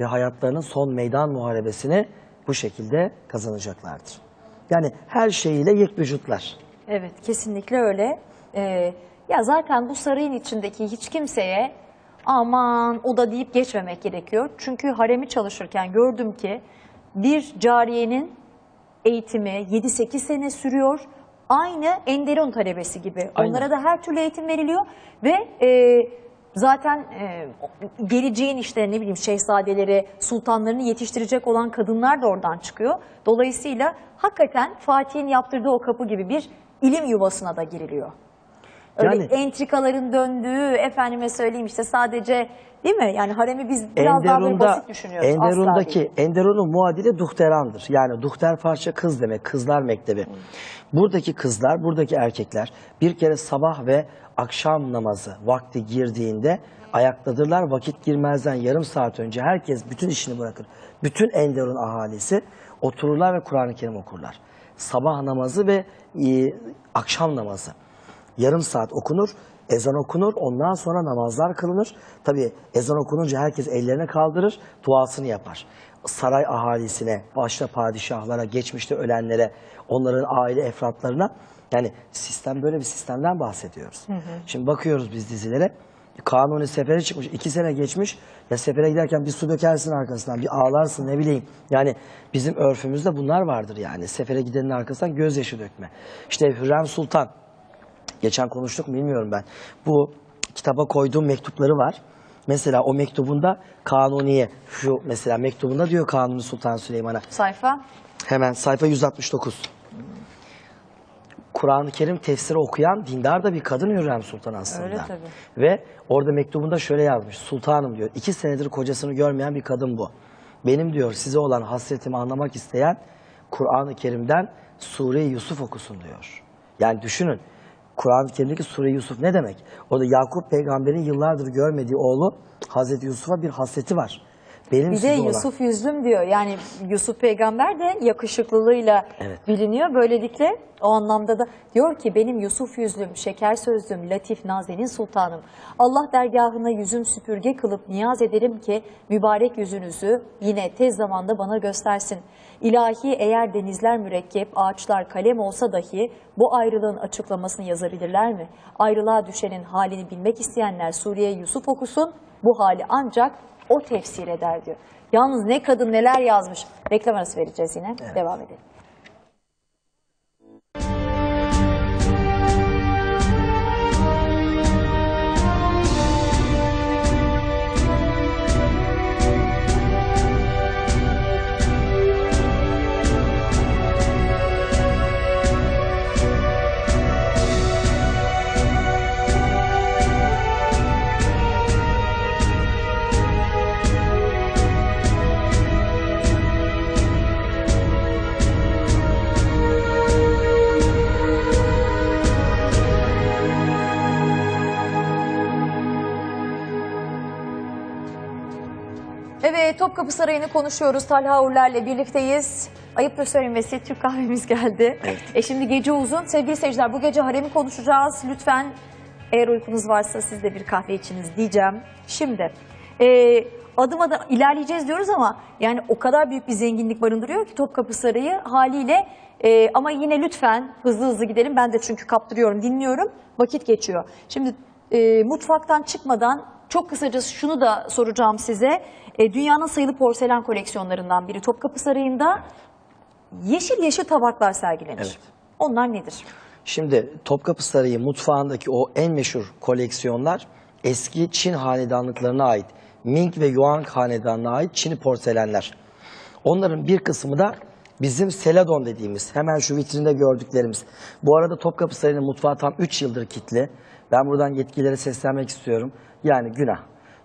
ve hayatlarının son meydan muharebesini bu şekilde kazanacaklardır. Yani her şeyiyle yek vücutlar. Evet kesinlikle öyle. Ee, ya zaten bu sarayın içindeki hiç kimseye aman o da deyip geçmemek gerekiyor. Çünkü haremi çalışırken gördüm ki bir cariyenin eğitimi 7-8 sene sürüyor. Aynı Enderun talebesi gibi. Aynen. Onlara da her türlü eğitim veriliyor ve e, zaten e, geleceğin işte ne bileyim şehzadeleri, sultanlarını yetiştirecek olan kadınlar da oradan çıkıyor. Dolayısıyla hakikaten Fatih'in yaptırdığı o kapı gibi bir ilim yuvasına da giriliyor. Öyle Yani- entrikaların döndüğü, efendime söyleyeyim işte sadece değil mi? Yani haremi biz biraz daha Enderun'da, basit düşünüyoruz. Enderun'daki, Enderun'un muadili Duhteran'dır. Yani Duhter parça kız demek, kızlar mektebi. Buradaki kızlar, buradaki erkekler bir kere sabah ve akşam namazı vakti girdiğinde ayaktadırlar. Vakit girmezden yarım saat önce herkes bütün işini bırakır. Bütün Enderun ahalisi otururlar ve Kur'an-ı Kerim okurlar. Sabah namazı ve e, akşam namazı yarım saat okunur, ezan okunur, ondan sonra namazlar kılınır. Tabi ezan okununca herkes ellerini kaldırır, duasını yapar. Saray ahalisine, başta padişahlara, geçmişte ölenlere, onların aile efratlarına yani sistem böyle bir sistemden bahsediyoruz. Şimdi bakıyoruz biz dizilere. Kanuni sefere çıkmış. iki sene geçmiş. Ya sefere giderken bir su dökersin arkasından. Bir ağlarsın ne bileyim. Yani bizim örfümüzde bunlar vardır yani. Sefere gidenin arkasından gözyaşı dökme. İşte Hürrem Sultan Geçen konuştuk mu bilmiyorum ben. Bu kitaba koyduğum mektupları var. Mesela o mektubunda Kanuni'ye şu mesela mektubunda diyor Kanuni Sultan Süleyman'a sayfa hemen sayfa 169. Kur'an-ı Kerim tefsiri okuyan dindar da bir kadın Hürrem Sultan aslında. Öyle tabii. Ve orada mektubunda şöyle yazmış. Sultanım diyor iki senedir kocasını görmeyen bir kadın bu. Benim diyor size olan hasretimi anlamak isteyen Kur'an-ı Kerim'den Sure-i Yusuf okusun diyor. Yani düşünün Kur'an-ı Kerim'deki Sure-i Yusuf ne demek? Orada Yakup peygamberin yıllardır görmediği oğlu Hazreti Yusuf'a bir hasreti var. Benim Bir de size olan. Yusuf yüzlüm diyor. Yani Yusuf peygamber de yakışıklılığıyla Evet. biliniyor. Böylelikle o anlamda da diyor ki benim Yusuf yüzlüm, şeker sözlüm, latif nazenin sultanım. Allah dergahına yüzüm süpürge kılıp niyaz ederim ki mübarek yüzünüzü yine tez zamanda bana göstersin. İlahi eğer denizler mürekkep, ağaçlar kalem olsa dahi bu ayrılığın açıklamasını yazabilirler mi? Ayrılığa düşenin halini bilmek isteyenler Suriye Yusuf okusun. Bu hali ancak o tefsir eder diyor. Yalnız ne kadın neler yazmış. Reklam arası vereceğiz yine. Devam edelim. Topkapı Sarayı'nı konuşuyoruz. Talha Urlar'la birlikteyiz. Ayıptır söylemesi Türk kahvemiz geldi. E şimdi gece uzun. Sevgili seyirciler bu gece haremi konuşacağız. Lütfen eğer uykunuz varsa siz de bir kahve içiniz diyeceğim. Şimdi e, adım adım ilerleyeceğiz diyoruz ama yani o kadar büyük bir zenginlik barındırıyor ki Topkapı Sarayı haliyle e, ama yine lütfen hızlı hızlı gidelim. Ben de çünkü kaptırıyorum, dinliyorum. Vakit geçiyor. Şimdi e, mutfaktan çıkmadan çok kısaca şunu da soracağım size. E, dünyanın sayılı porselen koleksiyonlarından biri Topkapı Sarayı'nda yeşil yeşil tabaklar sergilenir. Evet. Onlar nedir? Şimdi Topkapı Sarayı mutfağındaki o en meşhur koleksiyonlar eski Çin hanedanlıklarına ait. Ming ve Yuan hanedanına ait Çin porselenler. Onların bir kısmı da bizim Seladon dediğimiz hemen şu vitrinde gördüklerimiz. Bu arada Topkapı Sarayı'nın mutfağı tam 3 yıldır kilitli. Ben buradan yetkililere seslenmek istiyorum. Yani günah.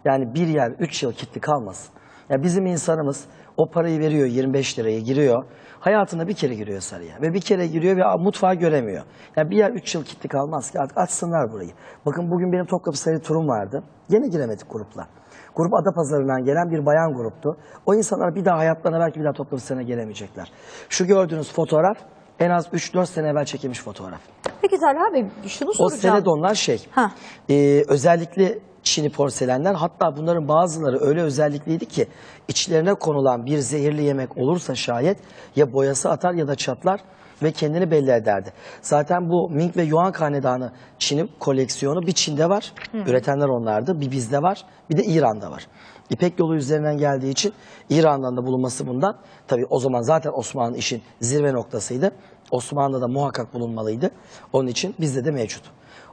Yani bir yer 3 yıl kilitli kalmasın. Ya bizim insanımız o parayı veriyor 25 liraya giriyor. Hayatında bir kere giriyor saraya ve bir kere giriyor ve mutfağı göremiyor. Yani bir yer 3 yıl kilitli kalmaz ki artık açsınlar burayı. Bakın bugün benim Topkapı Sarayı turum vardı. Gene giremedik grupla. Grup Adapazarı'ndan gelen bir bayan gruptu. O insanlar bir daha hayatlarına belki bir daha Topkapı Sarayı'na gelemeyecekler. Şu gördüğünüz fotoğraf en az 3-4 sene evvel çekilmiş fotoğraf. Peki Talha Bey şunu O soracağım. Seledonlar şey, Ha. e, özellikle Çin'i porselenler. Hatta bunların bazıları öyle özellikliydi ki içlerine konulan bir zehirli yemek olursa şayet ya boyası atar ya da çatlar ve kendini belli ederdi. Zaten bu Ming ve Yuan Hanedanı Çin'in koleksiyonu bir Çin'de var. Üretenler onlardı. Bir bizde var. Bir de İran'da var. İpek yolu üzerinden geldiği için İran'dan da bulunması bundan. Tabii o zaman zaten Osmanlı işin zirve noktasıydı. Osmanlı'da muhakkak bulunmalıydı. Onun için bizde de mevcut.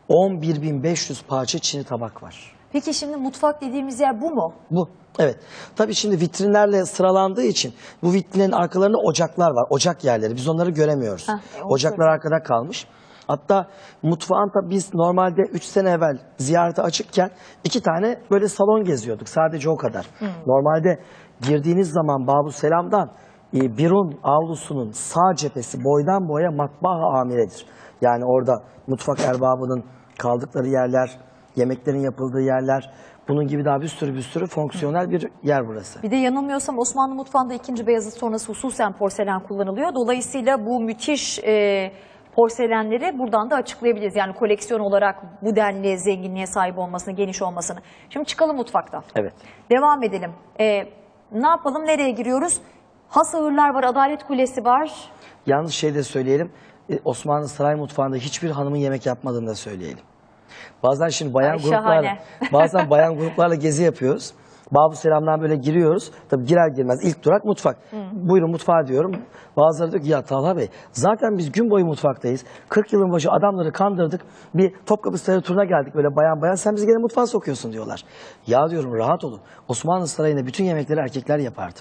11.500 parça Çin'i tabak var. Peki şimdi mutfak dediğimiz yer bu mu? Bu. Evet. Tabii şimdi vitrinlerle sıralandığı için bu vitrinlerin arkalarında ocaklar var. Ocak yerleri. Biz onları göremiyoruz. Heh, e, onu Ocaklar arkada kalmış. Hatta mutfağın da biz normalde 3 sene evvel ziyarete açıkken iki tane böyle salon geziyorduk. Sadece o kadar. Normalde girdiğiniz zaman Babu Selam'dan e, Birun avlusunun sağ cephesi boydan boya matbaa amiredir. Yani orada mutfak erbabının kaldıkları yerler, yemeklerin yapıldığı yerler, bunun gibi daha bir sürü bir sürü fonksiyonel bir yer burası. Bir de yanılmıyorsam Osmanlı mutfağında 2. Beyazıt sonrası hususen porselen kullanılıyor. Dolayısıyla bu müthiş e, porselenleri buradan da açıklayabiliriz. Yani koleksiyon olarak bu denli zenginliğe sahip olmasını, geniş olmasını. Şimdi çıkalım mutfaktan. Evet. Devam edelim. E, ne yapalım, nereye giriyoruz? Has ağırlar var, Adalet Kulesi var. Yalnız şey de söyleyelim. e, Osmanlı saray mutfağında hiçbir hanımın yemek yapmadığını da söyleyelim. Bazen şimdi bayan Ay, gruplarla bazen bayan gruplarla gezi yapıyoruz. Babu Selam'dan böyle giriyoruz. Tabii girer girmez ilk durak mutfak. Buyurun mutfağa diyorum. Bazıları diyor ki ya Talha Bey zaten biz gün boyu mutfaktayız. 40 yılın başı adamları kandırdık. Bir Topkapı Sarayı turuna geldik böyle bayan bayan sen bizi gene mutfağa sokuyorsun diyorlar. Ya diyorum rahat olun. Osmanlı Sarayı'nda bütün yemekleri erkekler yapardı.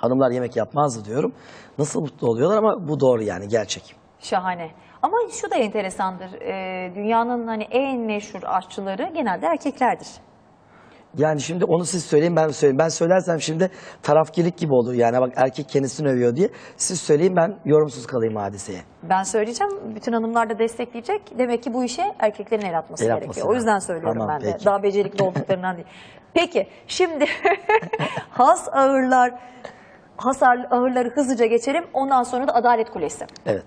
Hanımlar yemek yapmazdı diyorum. Nasıl mutlu oluyorlar ama bu doğru yani gerçek. Şahane. Ama şu da enteresandır. E, dünyanın hani en meşhur aşçıları genelde erkeklerdir. Yani şimdi onu siz söyleyin ben söyleyeyim. Ben söylersem şimdi tarafkirlik gibi olur. Yani bak erkek kendisini övüyor diye. Siz söyleyin ben yorumsuz kalayım hadiseye. Ben söyleyeceğim. Bütün hanımlar da destekleyecek. Demek ki bu işe erkeklerin el atması El gerekiyor. atması O yüzden lazım. söylüyorum Tamam, ben de. peki. Daha becerikli olduklarından değil. Peki şimdi has ağırlar has ağırları hızlıca geçelim. Ondan sonra da Adalet Kulesi. Evet.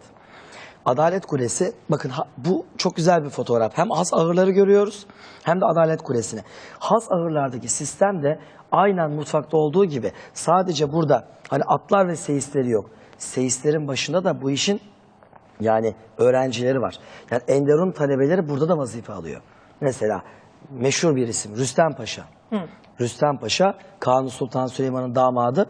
Adalet Kulesi bakın ha- bu çok güzel bir fotoğraf. Hem has ağırları görüyoruz hem de Adalet Kulesi'ni. Has ağırlardaki sistem de aynen mutfakta olduğu gibi sadece burada hani atlar ve seyisleri yok. Seyislerin başında da bu işin yani öğrencileri var. Yani Enderun talebeleri burada da vazife alıyor. Mesela meşhur bir isim Rüstem Paşa. Rüstem Paşa Kanuni Sultan Süleyman'ın damadı.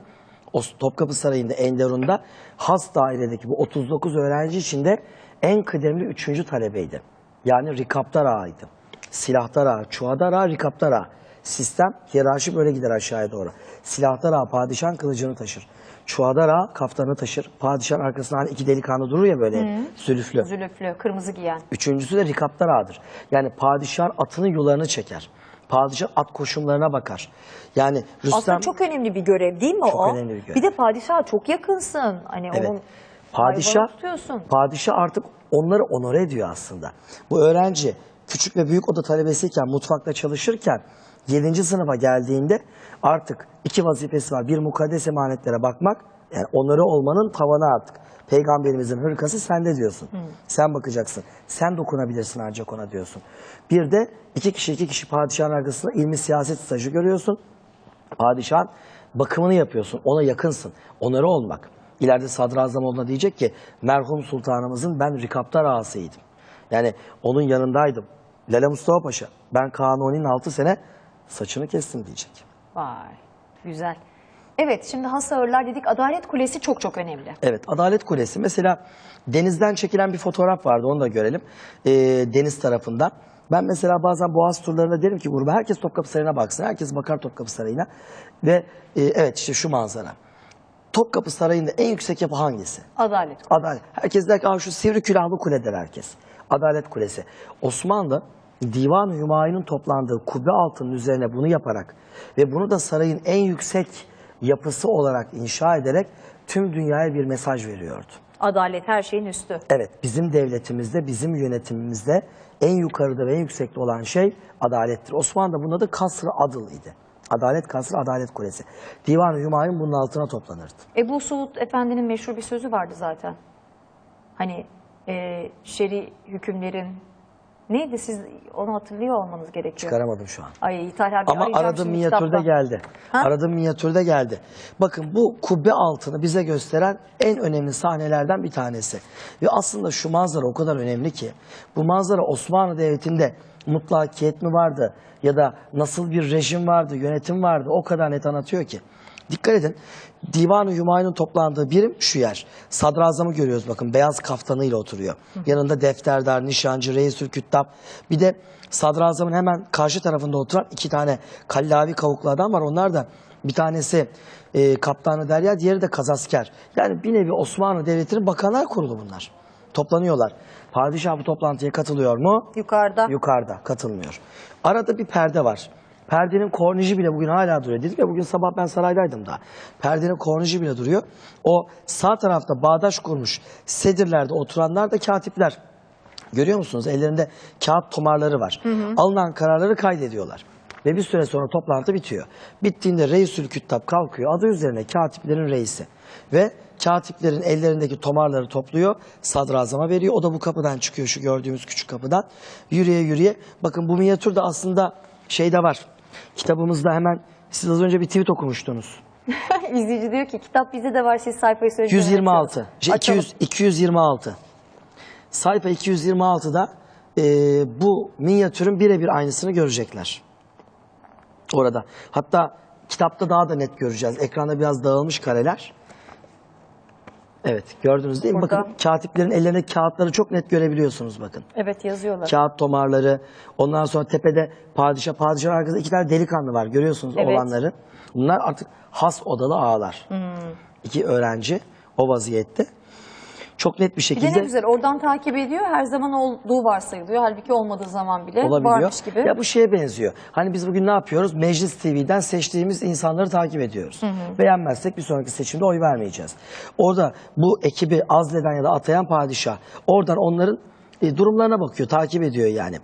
O Topkapı Sarayı'nda Enderun'da has dairedeki bu 39 öğrenci içinde en kıdemli 3. talebeydi. Yani Rikaptar Ağa'ydı. Silahtar Ağa, Çuhadar Ağa, Rikaptar Ağa. Sistem, hiyerarşi böyle gider aşağıya doğru. Silahtar Ağa padişahın kılıcını taşır. Çuhadar Ağa kaftanı taşır. Padişahın arkasında hani iki delikanlı durur ya böyle zülüflü. Zülüflü, kırmızı giyen. Üçüncüsü de rikaptar ağadır. Yani padişahın atının yularını çeker. Padişah at koşumlarına bakar. Yani Rüstem... Aslında çok önemli bir görev değil mi Çok o? önemli bir görev. Bir de padişaha çok yakınsın. Hani Evet. onun Padişah, padişah artık onları onore ediyor aslında. Bu öğrenci küçük ve büyük oda talebesiyken, mutfakta çalışırken 7. sınıfa geldiğinde artık iki vazifesi var. Bir mukaddes emanetlere bakmak, yani onları olmanın tavanı artık. Peygamberimizin hırkası sende diyorsun. Sen bakacaksın. Sen dokunabilirsin ancak ona diyorsun. Bir de iki kişi iki kişi padişahın arkasında ilmi siyaset stajı görüyorsun. Padişahın bakımını yapıyorsun. Ona yakınsın. Onları olmak. İleride sadrazam olduğunda diyecek ki merhum sultanımızın ben rikaptar ağasıydım. Yani onun yanındaydım. Lale Mustafa Paşa ben Kanuni'nin 6 sene saçını kestim diyecek. Vay, güzel. Evet, şimdi has ağırlar dedik. Adalet Kulesi çok çok önemli. Evet Adalet Kulesi mesela denizden çekilen bir fotoğraf vardı onu da görelim. Ee, deniz tarafından. Ben mesela bazen Boğaz turlarında derim ki gruba herkes Topkapı Sarayı'na baksın. Herkes bakar Topkapı Sarayı'na. Ve e, evet işte şu manzara. Topkapı Sarayı'nda en yüksek yapı hangisi? Adalet. Adalet. Herkes der ki "Aa, şu sivri külahlı kule der herkes. Adalet Kulesi. Osmanlı Divan-ı Hümayun'un toplandığı kubbe altının üzerine bunu yaparak ve bunu da sarayın en yüksek yapısı olarak inşa ederek tüm dünyaya bir mesaj veriyordu. Adalet her şeyin üstü. Evet, bizim devletimizde, bizim yönetimimizde en yukarıda ve en yüksekte olan şey adalettir. Osmanlı'da bunun adı Kasr-ı Adıl'ıydı. Adalet Kasrı, Adalet Kulesi. Divan-ı Hümayun bunun altına toplanırdı. Ebu Suud Efendi'nin meşhur bir sözü vardı zaten. Hani e, şer'i hükümlerin Neydi siz onu hatırlıyor olmanız gerekiyor. Çıkaramadım şu an. Ay Talha Bey Ama aradığım minyatürde geldi. Ha? Aradığım minyatürde geldi. Bakın bu kubbe altını bize gösteren en önemli sahnelerden bir tanesi. Ve aslında şu manzara o kadar önemli ki bu manzara Osmanlı Devleti'nde mutlakiyet mi vardı ya da nasıl bir rejim vardı, yönetim vardı o kadar net anlatıyor ki. Dikkat edin. Divan-ı Hümayun'un toplandığı birim şu yer. Sadrazamı görüyoruz bakın beyaz kaftanıyla oturuyor. Yanında defterdar, nişancı, reisül küttab. Bir de sadrazamın hemen karşı tarafında oturan iki tane kallavi kavuklu adam var. Onlar da bir tanesi e, kaptanı derya, diğeri de kazasker. Yani bir nevi Osmanlı Devleti'nin bakanlar kurulu bunlar. Toplanıyorlar. Padişah bu toplantıya katılıyor mu? Yukarıda. Yukarıda katılmıyor. Arada bir perde var. Perdenin korniji bile bugün hala duruyor. Dedik ya bugün sabah ben saraydaydım da. Perdenin korniji bile duruyor. O sağ tarafta bağdaş kurmuş sedirlerde oturanlar da katipler. Görüyor musunuz? Ellerinde kağıt tomarları var. Alınan kararları kaydediyorlar. Ve bir süre sonra toplantı bitiyor. Bittiğinde reisül küttab kalkıyor. Adı üzerine katiplerin reisi. Ve katiplerin ellerindeki tomarları topluyor. Sadrazama veriyor. O da bu kapıdan çıkıyor şu gördüğümüz küçük kapıdan. Yürüye yürüye. Bakın bu minyatür de aslında şeyde var. Kitabımızda hemen siz az önce bir tweet okumuştunuz. İzleyici diyor ki kitap bizde de var siz sayfayı söyleyin. 126. Şey, Açalım. 200, 226. Sayfa 226'da e, bu minyatürün birebir aynısını görecekler. Orada. Hatta kitapta daha da net göreceğiz. Ekranda biraz dağılmış kareler. Evet gördünüz değil mi? Burada. Bakın katiplerin ellerinde kağıtları çok net görebiliyorsunuz bakın. Evet yazıyorlar. Kağıt tomarları. Ondan sonra tepede padişah, padişah arkasında iki tane delikanlı var. Görüyorsunuz Evet. olanları. Bunlar artık has odalı ağalar. Hmm. İki öğrenci o vaziyette. Çok net bir Bir de şekilde ne güzel oradan takip ediyor her zaman olduğu varsayılıyor. Halbuki olmadığı zaman bile olabiliyor. varmış gibi. Ya bu şeye benziyor. Hani biz bugün ne yapıyoruz? Meclis TV'den seçtiğimiz insanları takip ediyoruz. Beğenmezsek bir sonraki seçimde oy vermeyeceğiz. Orada bu ekibi azleden ya da atayan padişah oradan onların e, durumlarına bakıyor, takip ediyor yani.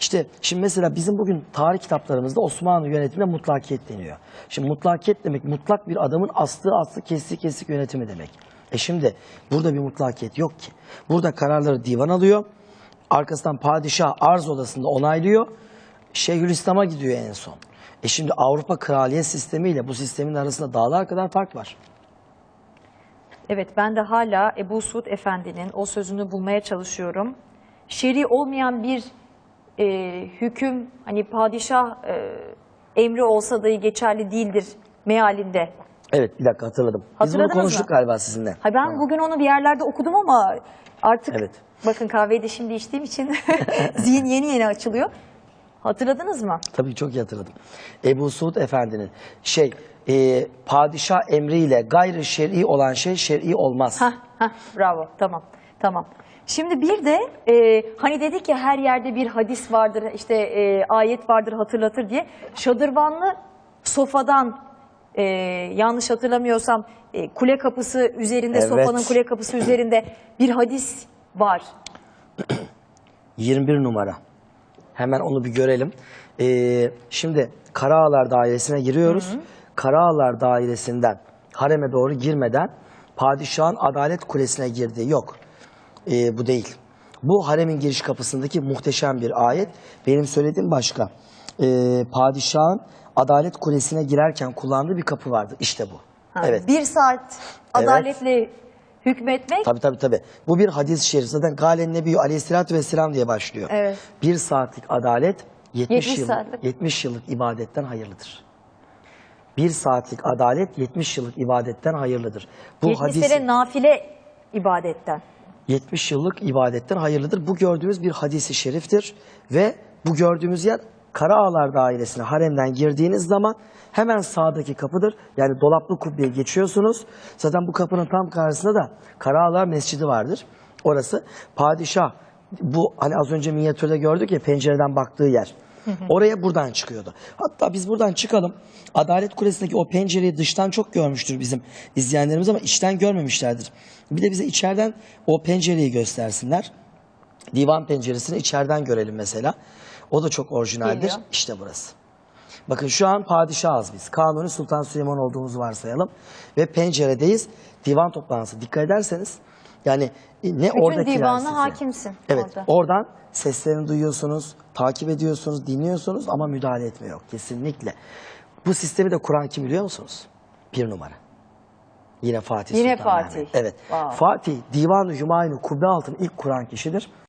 İşte şimdi mesela bizim bugün tarih kitaplarımızda Osmanlı yönetimine mutlakiyet deniyor. Şimdi mutlakiyet demek mutlak bir adamın astığı aslı kesik kesik yönetimi demek. E şimdi burada bir mutlakiyet yok ki. Burada kararları divan alıyor. Arkasından padişah arz odasında onaylıyor. Şeyhülislam'a gidiyor en son. E şimdi Avrupa kraliyet sistemiyle bu sistemin arasında dağlar kadar fark var. Evet ben de hala Ebu Suud Efendi'nin o sözünü bulmaya çalışıyorum. Şer'i olmayan bir e, hüküm hani padişah e, emri olsa dahi geçerli değildir mealinde. Evet bir dakika hatırladım. Biz bunu Hatırladınız konuştuk mı? galiba sizinle. Ha ben bugün onu bir yerlerde okudum ama artık Evet. bakın kahveyi de şimdi içtiğim için zihin yeni yeni açılıyor. Hatırladınız mı? Tabii çok iyi hatırladım. Ebu Suud Efendi'nin şey e, padişah emriyle gayri şer'i olan şey şer'i olmaz. Hah, hah, bravo. Tamam, tamam. Şimdi bir de e, hani dedik ya her yerde bir hadis vardır, işte e, ayet vardır hatırlatır diye. Şadırvanlı sofadan e, yanlış hatırlamıyorsam e, kule kapısı üzerinde, Evet. sofanın kule kapısı üzerinde bir hadis var. 21 numara. Hemen onu bir görelim. Ee, şimdi Karaağlar Dairesi'ne giriyoruz. Karaağlar Dairesi'nden hareme doğru girmeden padişahın adalet kulesine girdiği yok. Ee, bu değil. Bu haremin giriş kapısındaki muhteşem bir ayet. Benim söylediğim başka. Ee, padişahın adalet kulesine girerken kullandığı bir kapı vardı. İşte bu. Ha, Evet. Bir saat adaletle hükmetmek. Tabii tabii tabii. Bu bir hadis-i şerif. Zaten Galen Nebi Aleyhisselatü Vesselam diye başlıyor. Evet. Bir saatlik adalet 70, 70 yıllık, saatlik. 70 yıllık ibadetten hayırlıdır. Bir saatlik adalet 70 yıllık ibadetten hayırlıdır. Bu 70 hadis sene nafile ibadetten. 70 yıllık ibadetten hayırlıdır. Bu gördüğümüz bir hadisi şeriftir ve bu gördüğümüz yer Karaağlar Dairesi'ne haremden girdiğiniz zaman hemen sağdaki kapıdır. Yani dolaplı kubbeye geçiyorsunuz. Zaten bu kapının tam karşısında da Karaağlar Mescidi vardır. Orası padişah bu hani az önce minyatürde gördük ya pencereden baktığı yer. Oraya buradan çıkıyordu. Hatta biz buradan çıkalım. Adalet Kulesi'ndeki o pencereyi dıştan çok görmüştür bizim izleyenlerimiz ama içten görmemişlerdir. Bir de bize içeriden o pencereyi göstersinler. Divan penceresini içeriden görelim mesela. O da çok orijinaldir. Geliyor. İşte burası. Bakın şu an padişahız biz. Kanuni Sultan Süleyman olduğumuzu varsayalım. Ve penceredeyiz. Divan toplantısı. Dikkat ederseniz Yani ne Bütün oradakiler divana size. hakimsin Evet. orada. Oradan seslerini duyuyorsunuz, takip ediyorsunuz, dinliyorsunuz ama müdahale etme yok kesinlikle. Bu sistemi de kuran kim biliyor musunuz? Bir numara. Yine Fatih Yine Sultan Fatih. Mehmet. Evet. Wow. Fatih Divan-ı Hümayun Kubbe altını ilk kuran kişidir.